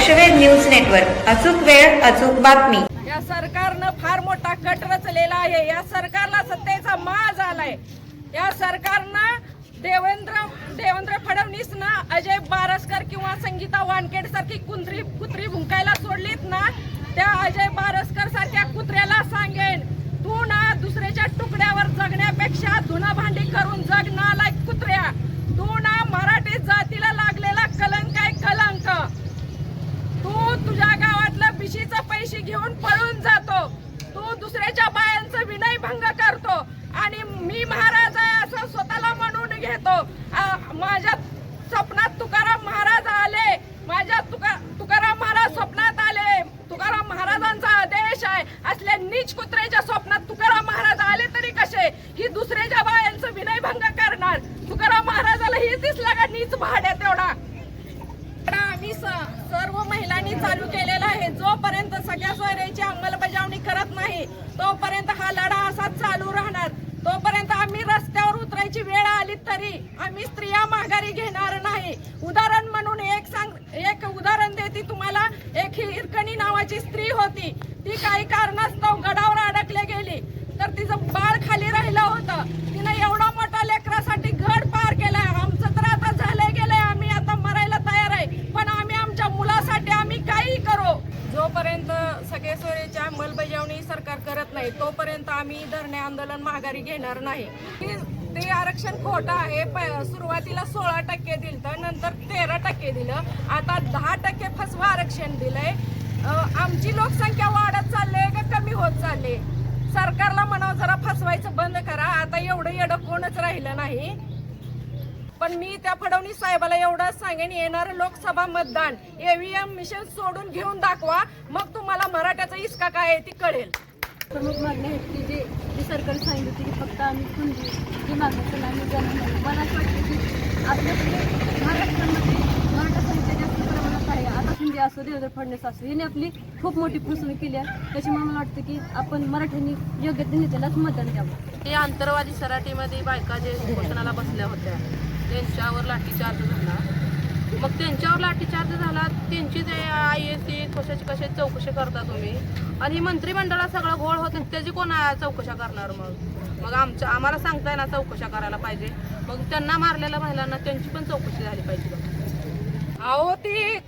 लक्षवेध news network. अचूक वेळ अचूक बातमी. या सरकारनं फार मोठा कट रचलेला आहे. या सरकारला सत्तेचा माज आलाय. या सरकारनं देवेंद्र देवेंद्र फडणवीसनं अजय बारसकर किंवा संगीता वानखेड सारखी कुंत्री कुत्री भुंकायला सोडलीत ना त्या अजय बारसकर सारख्या कुत्र्याला सांगेन तू ना दुसऱ्याच्या तुकड्यावर जगण्यापेक्षा धुना भांडी करून जग नालायक कुत्र्या तू ना मराठी जातीला लागलेला कलंक आहे कलंक तू तुझ्या गावातलं बिशीचं पैसे घेऊन पळून जातो तू दुसऱ्याच्या बायांचं विनय भंग करतो आणि मी महाराज आहे असं स्वतःला म्हणून घेतो आ, माझ्या स्वप्नात तुकाराम महाराज आले माझ्या तुका तुकाराम महाराज स्वप्नात आले तुकाराम महाराजांचा आदेश आहे असल्या नीच कुत्र्याच्या स्वप्नात तुकाराम महाराज आले तरी कसे ही दुसऱ्याच्या बायांचं विनय भंग करणार तुकाराम महाराजाला ही दिसला का नीच भाड्या तेवढा पण आम्ही स- सर्व महिलांनी चालू केलेला आहे जोपर्यंत सोयऱ्याची अंमलबजावणी करत नाही. तोपर्यंत हा लढा असाच चालू राहणार. तोपर्यंत आम्ही रस्त्यावर उतरायची वेळ आली तरी आम्ही स्त्रिया माघारी घेणार नाही. उदाहरण म्हणून एक सांग एक उदाहरण देते तुम्हाला एक हिरकणी नावाची स्त्री होती ती काही कारणास्तव गडावर अडकले गेली तर तिचं बाळ खाली राहिलं होतं तिनं एवढा मोठा लेकरासाठी घड पार केलाय आमचं तर आता झालंय गेलंय आम्ही आता मरायला तयार आहे पण आम्ही आमच्या मुलासाठी आम्ही काही करू जोपर्यंत सगळे सोयीच्या अंमलबजावणी सरकार करत नाही तोपर्यंत आम्ही धरणे आंदोलन माघारी नाही. ते- ते आरक्षण खोटं आहे. प- सुरुवातीला सोळा टक्के दिलं तर नंतर तेरा टक्के दिलं. आता दहा टक्के फसवं आरक्षण दिलंय. आमची लोकसंख्या वाढत चालले का कमी होत चालली सरकारला म्हणावं जरा फसवायचं बंद करा. आता एवढं येडं कोणच राहिलं नाही. पण मी त्या फडणवीस साहेबाला एवढं सांगेन येणारं लोकसभा मतदान. ईव्हीएम मिशन सोडून घेऊन दाखवा. मग तुम्हाला मराठ्याचा इसका काय आहे ती कळेल. प्रमुख मागण्या आहेत की जे जे सरकारने सांगितली की फक्त आम्ही कुंजी जी मागणी आम्ही जाणून मला असं वाटतं की आपल्याकडे महाराष्ट्रामध्ये मराठा संख्या जास्त प्रमाणात आहे. आता शिंदे असो देवेंद्र फडणवीस असो याने आपली खूप मोठी फसवणूक केली आहे. त्याच्यामुळे मला वाटतं की आपण मराठ्यांनी योग्य त्या नेत्यालाच मतदान द्यावं. ते आंतरवादी सराटीमध्ये बायका जे उपोषणाला बसल्या होत्या त्यांच्यावर लाठीचार्ज झाला. मग त्यांच्यावर लाठीचार्ज झाला त्यांची जे कशाची कशाची चौकशी करता तुम्ही? आणि ही मंत्रिमंडळात सगळं घोळ होत नाही, त्याची कोण चौकशा करणार मग? मग आमच्या आम्हाला सांगताय ना चौकशा करायला पाहिजे. मग त्यांना मारलेल्या महिलांना त्यांची पण चौकशी झाली पाहिजे अहो ती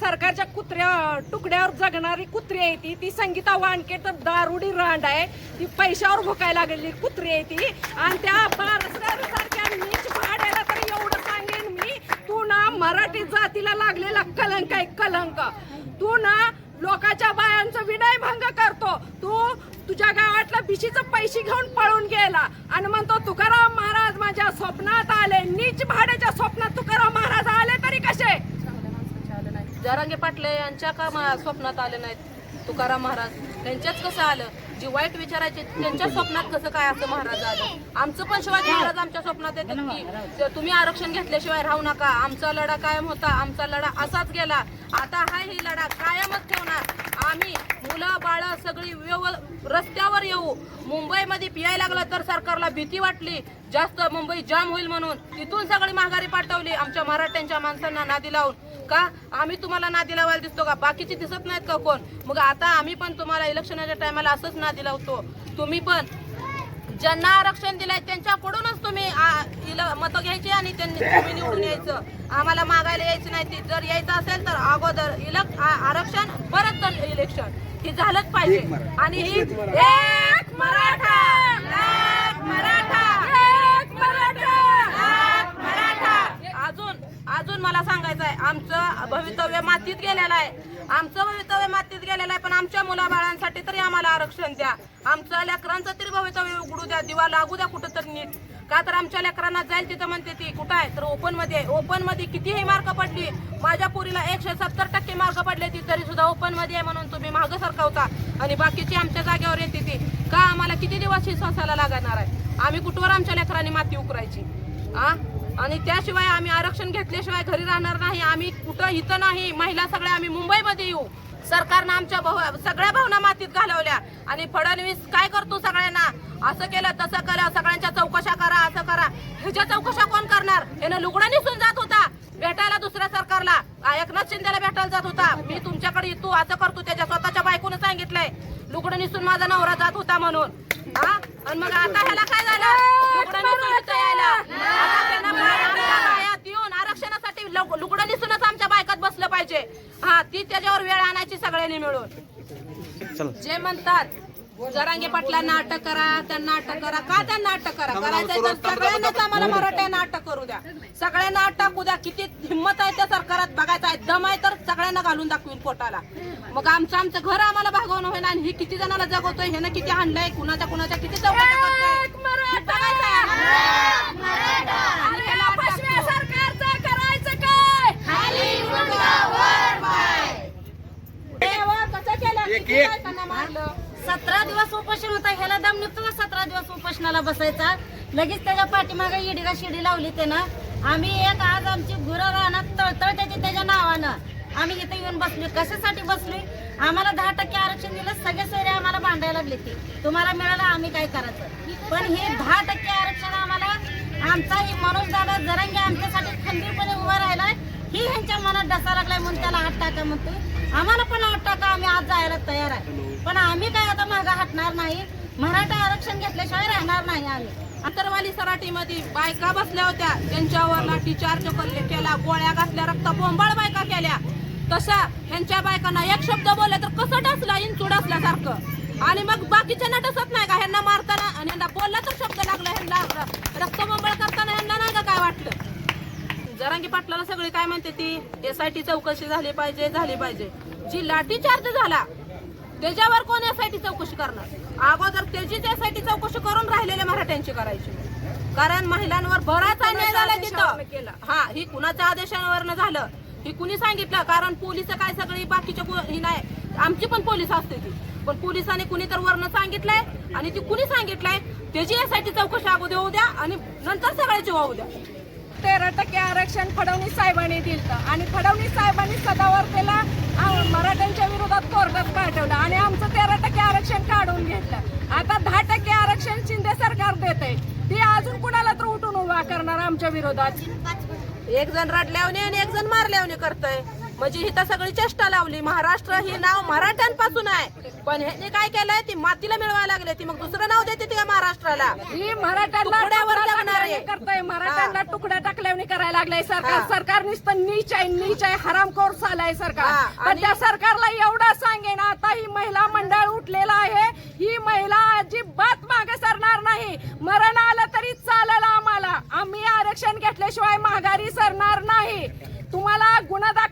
सरकारच्या कुत्र्या तुकड्यावर जगणारी कुत्री आहे ती. ती संगीता वानके तर दारुडी रांड आहे. ती पैशावर भुकायला लागलेली कुत्री आहे ती. आणि त्या सारख्या नीच भाड्याला तर एवढं सांगेन मी तू ना मराठी जातीला लागलेला कलंक आहे कलंक. तू ना लोकांच्या बायांचं विनय भंग करतो. तू तुझ्या गावातला बिशीचं पैसे घेऊन पळून गेला. आणि म्हणतो तुकाराम महाराज माझ्या स्वप्नात आले. नीच भाड्याच्या स्वप्नात तुकाराम महाराज आले तरी कसे? जरांगे पाटले यांच्या का स्वप्नात आले नाहीत? तुकाराम महाराज त्यांच्याच कसं आलं? जी वाईट विचारायचे त्यांच्या स्वप्नात कसं काय असं महाराज आलं? आमचं पण शिवाजी महाराज आमच्या स्वप्नात येतात की तुम्ही आरक्षण घेतल्याशिवाय राहू नका आमचा लढा कायम होता आमचा लढा असाच गेला. आता हा ही लढा कायमच ठेवणार. आम्ही मुलं बाळ सगळी व्यव रस्त्यावर येऊ. मुंबईमध्ये पियाय लागलं तर सरकारला भीती वाटली. जास्त मुंबई जाम होईल म्हणून तिथून सगळी माघारी पाठवली. आमच्या मराठ्यांच्या माणसांना नादी लावून. का? आम्ही तुम्हाला नादी लावायला दिसतो का? बाकीचे दिसत नाहीत का कोण? मग आता आम्ही पण तुम्हाला इलेक्शनाच्या टायमाला असंच नादी लावतो. तुम्ही पण ज्यांना आरक्षण दिलंय त्यांच्याकडूनच तुम्ही मतं घ्यायची आणि त्यांनी तुम्ही निवडून यायचं. आम्हाला मागायला यायचं नाही ते जर यायचं असेल तर अगोदर इलेक्ट आरक्षण परत तर इलेक्शन हे झालंच पाहिजे. आणि ही एक मराठा. एक मराठा. एक मराठा. एक मराठा. अजून अजून मला सांगायचं आहे आमचं भवितव्य मातीत गेलेलं आहे. आमचं भवितव्य मातीत गेलेलं आहे पण आमच्या मुलाबाळांसाठी तरी आम्हाला आरक्षण द्या. आमचं लेकरांचं तरी भवितव्य उघडू द्या दिवा लागू द्या कुठं तरी नीट. का तर आमच्या लेकरांना जाईल तिथं म्हणते ती कुठं आहे? तर ओपनमध्ये ओपनमध्ये कितीही मार्क पडली माझ्या पुरीला एकशे सत्तर टक्के मार्क पडले ती तरी सुद्धा ओपनमध्ये आहे म्हणून तुम्ही मागं सरकावता आणि बाकीची आमच्या जागेवर येते ती. का आम्हाला किती दिवस ही सोसायला लागणार आहे? आम्ही कुठवर आमच्या लेकरांनी माती उकरायची? आ? आणि त्याशिवाय आम्ही आरक्षण घेतल्याशिवाय घरी राहणार नाही. आम्ही कुठं इथं नाही. महिला सगळ्या आम्ही मुंबईमध्ये येऊ. सरकारनं आमच्या भाव- सगळ्या भावना मातीत घालवल्या. आणि फडणवीस काय करतो सगळ्यांना? असं केलं तसं केलं. सगळ्यांच्या चौकशा करा असं करा. ह्याच्या चौकशा कोण करणार? यानं लुगडं निसून जात होता. भेटायला दुसऱ्या सरकारला. एकनाथ शिंदेला भेटायला जात होता. मी तुमच्याकडे येतो असं करतो. त्याच्या स्वतःच्या बायकोनं सांगितलंय. लुगडं निसून माझा नवरा जात होता म्हणून. हा? आणि मग आता ह्याला काय झालं? लुगडं निसून यायला आता त्यानं बाया- बायात येऊन आरक्षणासाठी लु- लुगडं निसूनच आमच्या बायकात पाहिजे हा ती त्याच्यावर वेळ आणायची सगळ्यांनी मिळून. जे म्हणतात जरांगे पाटलांना अटक करा त्यांना अटक करा का त्यांना अटक करा? करायचं तर सगळ्यांनाच आम्हाला मराठ्यांना अटक करू द्या. सगळ्यांना अटक द्या किती हिंमत आहे त्या सरकारात बघायचं आहे. दम आहे तर सगळ्यांना घालून दाखवीन पोटाला. मग आमचं आमचं घर आम्हाला भागवणं होईना आणि ही किती जणांना जगवतोय ह्यानं किती हाणलंय कुणाच्या कुणाच्या किती चौकशा करतोय हे बघायचं आहे. आणि ह्याला अटक करू. सरकारचं करायचं काय देवा, कसं केलं? किती बायकांना मारलं सतरा दिवस उपोषण होता. ह्याला दम निघतो सतरा दिवस उपोषणाला बसायचा. लगेच त्याच्या पाठीमागे इडीला शिडी लावली त्यानं. आम्ही एक आज आमची गुरं राहणार तळतळ त्याच्या नावानं. आम्ही इथे येऊन बसलो कशासाठी बसलो आम्हाला दहा टक्के आरक्षण दिलं सगळे सोयरे आम्हाला भांडायला लागले ते. तुम्हाला मिळालं आम्ही काय करायचं? पण हे दहा टक्के आरक्षण आम्हाला आमचा हे मनोज दादा जरंगे आमच्यासाठी खंबीरपणे उभा राहिलाय. ही ह्यांच्या मनात डसा लागलाय म्हणून त्याला टाका म्हणतोय आम्हाला पण हात टाका आम्ही आज जायला तयार आहे. पण आम्ही काय आता मागं हटणार नाही. मराठा आरक्षण घेतल्याशिवाय राहणार नाही आम्ही. अंतरवाली सराटीमध्ये बायका बसल्या होत्या. त्यांच्यावर लाठीचार्ज केला. गोळ्या घातल्या रक्त बोंबाळ बायका केल्या. तशा ह्यांच्या बायकांना एक शब्द बोलले तर कसं डसला इंचूड असल्यासारखं. आणि मग बाकीच्यांना डसत नाही का? ह्यांना मारताना आणि ह्यांना बोलला तर शब्द लागला ह्यांना रक्त बोंबाळ करताना ह्यांना नाही का काय वाटलं? जरांगी पाटलाला सगळी काय म्हणते ती? एस आय टी चौकशी झाली पाहिजे झाली पाहिजे. जी लाठीचार्ज झाला. त्याच्यावर कोण एस आय टी चौकशी करणार? अगोदर त्याचीच एस आय टी चौकशी करून राहिलेल्या मराठ्यांची करायची. कारण महिलांवर बराच अन्याय झाला तिथं. हा ही कुणाच्या आदेशावरनं झालं? ही कुणी सांगितलं? कारण पोलीस काय सगळी बाकीच्या ही नाही. आमची पण पोलीस असते ती. पण पोलिसांनी कुणी तर वरनं सांगितलंय आणि ती कुणी सांगितलंय? त्याची एस आय टी चौकशी अगोदर होऊ द्या आणि नंतर सगळ्याची होऊ द्या. तेरा टक्के आरक्षण फडणवीस साहेबांनी दिलं. आणि फडणवीस साहेबांनी सदावर त्याला मराठ्यांच्या विरोधात कोर्टात पाठवलं आणि आमचं तेरा टक्के आरक्षण काढून घेतलं. आता दहा टक्के आरक्षण शिंदे सरकार देत आहे ती अजून कुणाला तर उठून उभा करणार आमच्या विरोधात? एक जण रडल्यावने आणि एक जण मारल्यावने करतय. म्हणजे इथं सगळी चेष्टा लावली. महाराष्ट्र ही नाव मराठ्यांपासून आहे. पण ह्यांनी काय केलंय? ती मातीला मिळवायला लागले. ती मग दुसरं नाव देते ती का महाराष्ट्राला? ही मराठ्यांना. टाकल्याने करतंय. मराठ्यांना तुकड्या टाकल्याने करायला लागलाय सरकार. सरकार नुसतं नीच आहे नीच आहे हरामखोर चालाय सरकार पण आणि- त्या सरकारला एवढं सांगेन आता ही महिला मंडळ उठलेलं आहे. ही महिला अजिबात मागे सरणार नाही. मरण आलं तरी चालेल आम्हाला. आम्ही आरक्षण घेतल्याशिवाय माघारी सरणार नाही. तुम्हाला गुन्हा दाखल